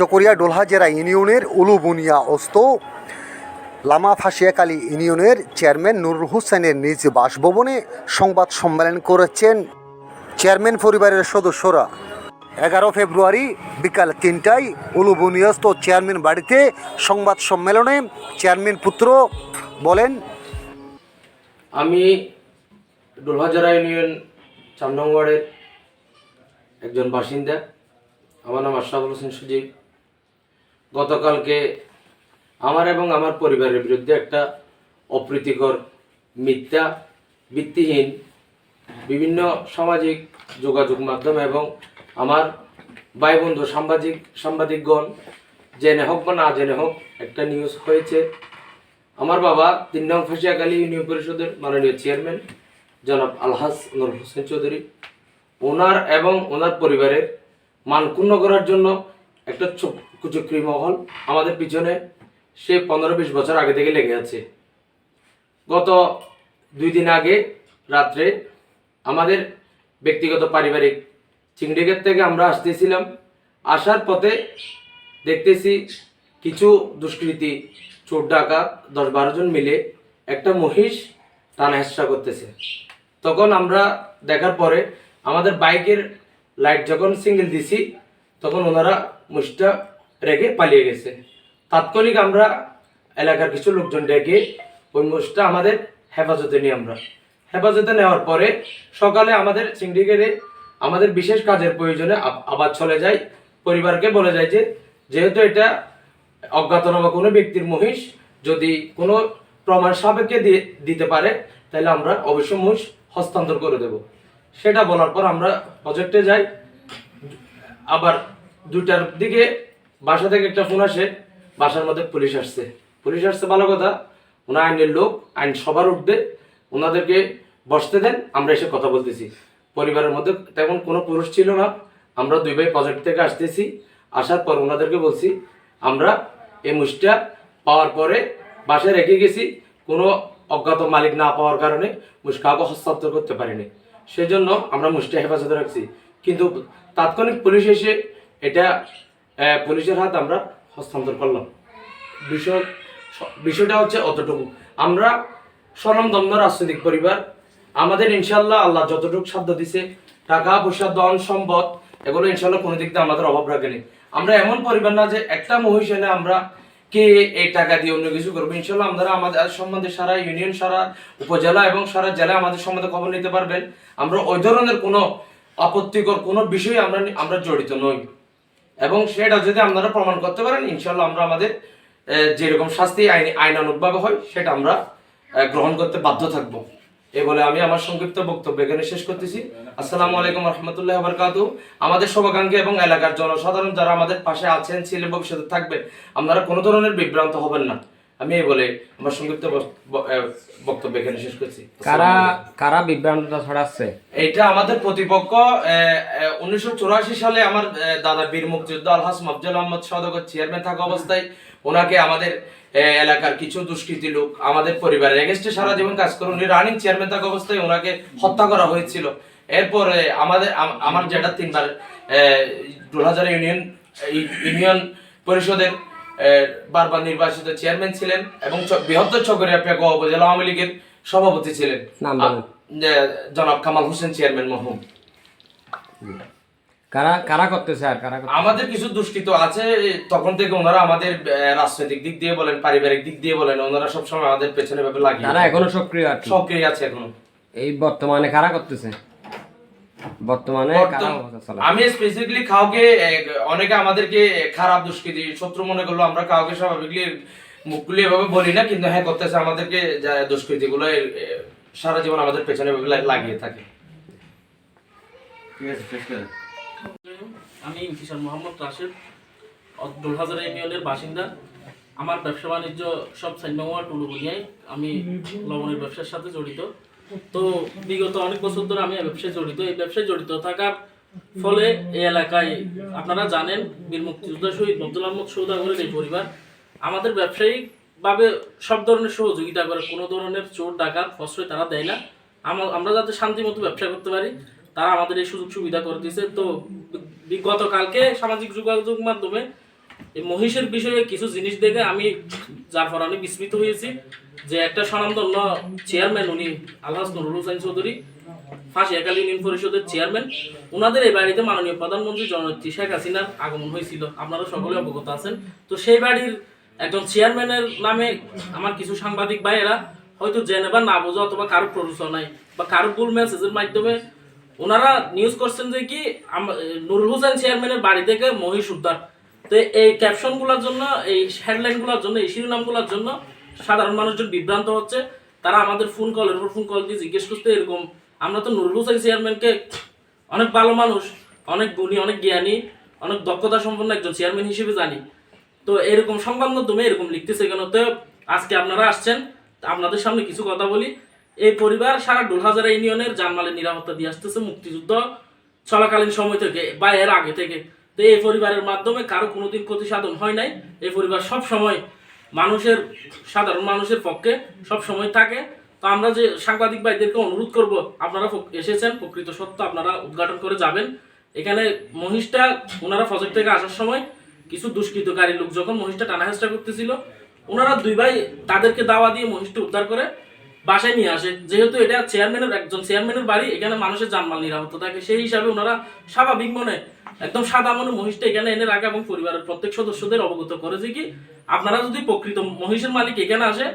চকরিয়া ডোলহাজেরা ইউনিয়নের উলুবুনিয়া অস্ত। লামা ফাঁসিয়াকালী ইউনিয়নের চেয়ারম্যান নুরুল হোসেনের নিজ বাসভবনে সংবাদ সম্মেলন করেছেন চেয়ারম্যান পরিবারের সদস্যরা। এগারো ফেব্রুয়ারি বিকাল তিনটায় উলুবুনিয়াস্ত চেয়ারম্যান বাড়িতে সংবাদ সম্মেলনে চেয়ারম্যান পুত্র বলেন, আমি ডোলহাজারা ইউনিয়ন ওয়ার্ডের একজন বাসিন্দা। আমার নাম আশরাফুল হোসেন সুজিব। গতকালকে আমার এবং আমার পরিবারের বিরুদ্ধে একটা অপ্রীতিকর মিথ্যা, ভিত্তিহীন বিভিন্ন সামাজিক যোগাযোগ মাধ্যম এবং আমার ভাই বন্ধু সাংবাদিক, সাংবাদিকগণ, জেনে হোক বা না জেনে হোক, একটা নিউজ হয়েছে। আমার বাবা তিন নং ফাঁসিয়াকালী ইউনিয়ন পরিষদের মাননীয় চেয়ারম্যান জনাব আলহাস নুর হোসেন চৌধুরী। ওনার এবং ওনার পরিবারের মান ক্ষুণ্ণ করার জন্য একটা কুচক্রি মহল আমাদের পিছনে সে পনেরো বিশ বছর আগে থেকে লেগে আছে। গত দুই দিন আগে রাত্রে আমাদের ব্যক্তিগত পারিবারিক চিংড়িগেট থেকে আমরা আসতেছিলাম। আসার পথে দেখতেছি কিছু দুষ্কৃতী চোর ডাকা দশ বারো জন মিলে একটা মহিষ টানা হেঁচড়া করতেছে। তখন আমরা দেখার পরে আমাদের বাইকের লাইট যখন সিঙ্গেল দিছি, তখন ওনারা মহিষটা রেখে পালিয়ে গেছে। তাৎক্ষণিক আমরা এলাকার কিছু লোকজন ডেকে ওই মহিষটা আমাদের হেফাজতে নিই আমরা। হেফাজতে নেওয়ার পরে সকালে আমাদের সিন্ডিকেটে আমাদের বিশেষ কাজের প্রয়োজনে আব- আবার চলে যায়। পরিবারকে বলে যায় যে, যেহেতু এটা অজ্ঞাতনামা কোনো ব্যক্তির মহিষ, যদি কোনো প্রমাণ সাপেক্ষে দিয়ে, দিতে পারে, তাহলে আমরা অবশ্যই মহিষ হস্তান্তর করে দেব। সেটা বলার পর আমরা প্রজেক্টে যাই। আবার দুইটার দিকে বাসা থেকে একটা ফোন আসে, বাসার মধ্যে পুলিশ আসছে। পুলিশ আসছে ভালো কথা, ওনার আইনের লোক, আইন সবার উঠবে, ওনাদেরকে বসতে দেন, আমরা এসে কথা বলতেছি। পরিবারের মধ্যে তেমন কোনো পুরুষ ছিল না, আমরা দুই ভাই প্রজেক্ট থেকে আসতেছি, আসার পর ওনাদেরকে বলছি, আমরা এই মুষটা পাওয়ার পরে বাসায় রেখে গেছি, কোনো অজ্ঞাত মালিক না পাওয়ার কারণে মুষ কাউকে হস্তান্তর করতে পারিনি। সেজন্য আমরা মুষটা হেফাজতে রাখছি। কিন্তু তাৎক্ষণিক পুলিশ এসে এটা পুলিশের হাত আমরা হস্তান্তর করলাম। বিষয়, বিষয়টা হচ্ছে অতটুকু। আমরা স্বনামদম্য রাজনৈতিক পরিবার। আমাদের ইনশাল্লাহ আল্লাহ যতটুকু সাধ্য দিছে, টাকা, পয়সা দন সম্পদ, এগুলো ইনশাল্লাহ কোনো দিক দিয়ে আমাদের অভাব রাখেনি আমরা এমন পরিবার না যে একটা মহিষ এনে আমরা কে এই টাকা দিয়ে অন্য কিছু করব। ইনশাল্লাহ আমরা আমাদের সম্বন্ধে সারা ইউনিয়ন, সারা উপজেলা এবং সারা জেলা আমাদের সম্বন্ধে খবর নিতে পারবেন। আমরা ওই ধরনের কোনো আপত্তিকর কোনো বিষয়ে আমরা আমরা জড়িত নই। এবং সেটা যদি আপনারা প্রমাণ করতে পারেন ইনশাল্লাহ আমরা আমাদের যেরকম শাস্তি আইন, আইনানুগভাবে হয়, সেটা আমরা গ্রহণ করতে বাধ্য থাকব। এ বলে আমি আমার সংক্ষিপ্ত বক্তব্য এখানে শেষ করতেছি। আসসালামু আলাইকুম রহমতুল্লাহ বরকাত আমাদের শুভাকাঙ্ক্ষী এবং এলাকার জনসাধারণ যারা আমাদের পাশে আছেন, ছিলেন, ভবিষ্যতে থাকবেন, আপনারা কোনো ধরনের বিভ্রান্ত হবেন না। আমি এই বলে আমার সংক্ষিপ্ত বক্তব্য এখানে শেষ করছি। কারা কারা বিভ্রান্ততা ছড়াচ্ছে? এটা আমাদের প্রতিপক্ষ উনিশশো চুরাশি সালে আমার দাদা বীর মুক্তিযোদ্ধা আলহাস মফজল আহমদ সদগর চেয়ারম্যান থাকা অবস্থায় ওনাকে আমাদের এলাকার কিছু দুষ্কৃতী লোক আমাদের পরিবারের এগেস্টে সারা জীবন কাজ করে উনি রানিং চেয়ারম্যান থাকা অবস্থায় ওনাকে হত্যা করা হয়েছিল। এরপরে আমাদের আমার যেটা তিনবার দুহাজার ইউনিয়ন ই- ইউনিয়ন পরিষদের বারবার নির্বাচিত চেয়ারম্যান ছিলেন এবং বৃহত্তর চকরিয়া পেগো উপজেলা আওয়ামী লীগের সভাপতি ছিলেন। জনাব কামাল হোসেন চেয়ারম্যান মহম কারা কারা করতেছে আর কারা আমাদের কিছু দুষ্কৃত আছে তখন থেকে ওনারা আমাদের রাজনৈতিক দিক দিয়ে বলেন পারিবারিক দিক দিয়ে বলেন ওনারা সবসময় আমাদের পেছনে ভাবে লাগিয়ে তারা এখনও সক্রিয় কি। সক্রিয় আছে এখনও। এই বর্তমানে কারা করতেছে? বর্তমানে? আমি স্পেসিফিকলি কাউকে অনেকে আমাদেরকে খারাপ দুষ্কৃতি শত্রু মনে করল আমরা কাউকে স্বাভাবিকলি মুখগুলি এভাবে বলি না কিন্তু হ্যাঁ করতেছে আমাদেরকে দুষ্কৃতি গুলো সারা জীবন আমাদের পেছনে লাগিয়ে থাকে। আমি কিশোর মোহাম্মদ রাশেদ ইউনিয়নের বাসিন্দা। আমার ব্যবসা বাণিজ্য সব সাইনবাংলা টুলুবুনিয়ায় আমি লবণের ব্যবসার সাথে জড়িত। তো বিগত অনেক বছর ধরে আমি ব্যবসায় জড়িত। এই ব্যবসায় জড়িত থাকার ফলে এই এলাকায় আপনারা জানেন বীর মুক্তিযোদ্ধা শহীদ আব্দুল আহমদ সৌদাগরের এই পরিবার। আমাদের ব্যবসায়িক ভাবে সব ধরনের সহযোগিতা করে, কোনো ধরনের চোর, ডাকাত প্রশ্রয় তারা দেয় না। আমরা যাতে শান্তি মতো ব্যবসা করতে পারি, তারা আমাদের এই সুযোগ সুবিধা করে দিয়েছে। তো গতকালকে সামাজিক যোগাযোগ মাধ্যমে মহিষের বিষয়ে কিছু জিনিস দেখে আমি, যার ফলে আমি বিস্মিত হয়েছি। যে একটা স্বনামধন্য চেয়ারম্যান উনি আলহাজ নুরুল হোসেন চৌধুরী ফাঁসিয়াকালী ইউনিয়ন পরিষদের চেয়ারম্যান ওনাদের এই বাড়িতে মাননীয় প্রধানমন্ত্রী জননেত্রী শেখ হাসিনার আগমন হয়েছিল। আপনারা সকলে অবগত আছেন। তো সেই বাড়ির একজন চেয়ারম্যানের নামে আমার কিছু সাংবাদিক ভাইয়েরা হয়তো জেনে বা না বোঝা অথবা কারও প্ররোচনায় বা কারও ভুল মেসেজের মাধ্যমে ওনারা নিউজ করছেন যে কি নুরুল হোসেন চেয়ারম্যানের বাড়ি থেকে মহিষ উদ্ধার। তো এই ক্যাপশনগুলোর জন্য, এই হেডলাইনগুলোর জন্য, এই শিরোনামগুলোর জন্য সাধারণ মানুষজন বিভ্রান্ত হচ্ছে, তারা আমাদের ফোন কলের উপর ফোন কল দিয়ে জিজ্ঞেস করতে এরকম। আমরা তো নুরুল হোসেন চেয়ারম্যানকে অনেক ভালো মানুষ, অনেক গুণী, অনেক জ্ঞানী, অনেক দক্ষতা সম্পন্ন একজন চেয়ারম্যান হিসেবে জানি। তো এরকম সংবাদ মাধ্যমে এরকম লিখতেছে কেন? তো আজকে আপনারা আসছেন আপনাদের সামনে কিছু কথা বলি। এই পরিবার সারা ডোলহাজারা ইউনিয়নের জানমালের নিরাপত্তা দিয়ে আসতেছে মুক্তিযুদ্ধ চলাকালীন সময় থেকে, বা এর আগে থেকে। তো এই পরিবারের মাধ্যমে কারও কোনোদিন ক্ষতি সাধন হয় নাই। এই পরিবার সব সময় মানুষের, সাধারণ মানুষের পক্ষে সব সময় থাকে। তো আমরা যে সাংবাদিক ভাইদেরকে অনুরোধ করব, আপনারা এসেছেন, প্রকৃত সত্য, আপনারা উদ্ঘাটন করে যাবেন। এখানে মহিষটা, ওনারা ফজর থেকে আসার সময় কিছু দুষ্কৃতকারী লোক যখন মহিষটা টানা হেঁচড়া করতেছিল, ওনারা দুই ভাই তাদেরকে দাওয়া দিয়ে মহিষটা উদ্ধার করে বাসায় নিয়ে আসে। যেহেতু এটা চেয়ারম্যানের একজন চেয়ারম্যানের বাড়ি, এখানে মানুষের জানমাল নিরাপত্তা থাকে। সেই হিসাবে ওনারা স্বাভাবিক মনে একদম সাদা মনে মহিষটা এখানে এনে রাখে এবং পরিবারের প্রত্যেক সদস্যদের অবগত করে যে কি, আপনারা যদি প্রকৃত মহিষের মালিক এখানে আসে,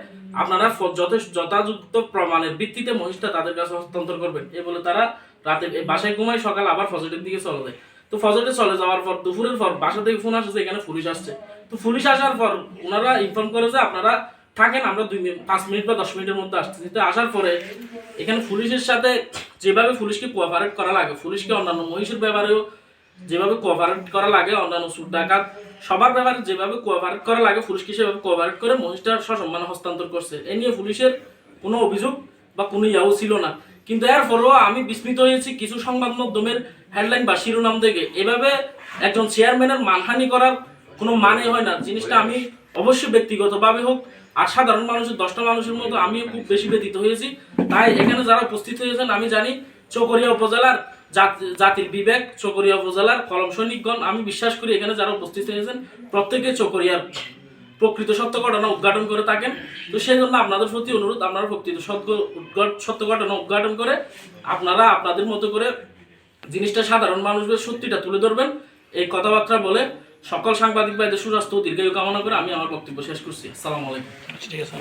আপনারা যথেষ্ট যথাযুক্ত প্রমাণের ভিত্তিতে মহিষটা তাদের কাছে হস্তান্তর করবেন। এ বলে তারা রাতে বাসায় ঘুমায়, সকাল আবার ফজরের দিকে চলে যায়। তো ফজরে চলে যাওয়ার পর, দুপুরের পর বাসা থেকে ফোন আসছে এখানে পুলিশ আসছে। তো পুলিশ আসার পর ওনারা ইনফর্ম করে যে আপনারা থাকেন, আমরা দুই মিনিট, পাঁচ মিনিট বা দশ মিনিটের মধ্যে আসতেছি। তো আসার পরে এখানে পুলিশের সাথে যেভাবে পুলিশকে কোঅপারেট করা লাগে, পুলিশকে অন্যান্য মহিষের ব্যাপারেও যেভাবে কোঅপারেট করা লাগে, অন্যান্য সুর ডাকাত, সবার ব্যাপারে যেভাবে কোঅপারেট করা লাগে, পুলিশকে সেভাবে কোঅপারেট করে মহিষটা সসম্মানে হস্তান্তর করছে। এ নিয়ে পুলিশের কোনো অভিযোগ বা কোনো ইয়াও ছিল না। কিন্তু এর পরেও আমি বিস্মিত হয়েছি কিছু সংবাদ মাধ্যমের হেডলাইন বা শিরোনাম থেকে এভাবে একজন চেয়ারম্যানের মানহানি করার কোনো মানে হয় না। জিনিসটা আমি অবশ্যই ব্যক্তিগতভাবে হোক আর সাধারণ মানুষের, দশটা মানুষের মতো আমিও খুব বেশি ব্যতীত হয়েছি। তাই এখানে যারা উপস্থিত হয়েছেন, আমি জানি চকরিয়া উপজেলার জাতির বিবেক, চকরিয়া উপজেলার কলম সৈনিকগণ, আমি বিশ্বাস করি এখানে যারা উপস্থিত হয়েছেন, প্রত্যেকে চকরিয়ার প্রকৃত সত্য ঘটনা উদ্ঘাটন করে থাকেন। তো সেই জন্য আপনাদের প্রতি অনুরোধ, আপনারা প্রকৃত সত্য সত্য ঘটনা উদ্ঘাটন করে আপনারা আপনাদের মতো করে জিনিসটা সাধারণ মানুষদের সত্যিটা তুলে ধরবেন। এই কথাবার্তা বলে সকল সাংবাদিক ভাইদের সুস্বাস্থ্য দীর্ঘায়ু কামনা করে আমি আমার বক্তব্য শেষ করছি। আসসালামু আলাইকুম। ঠিক আছে।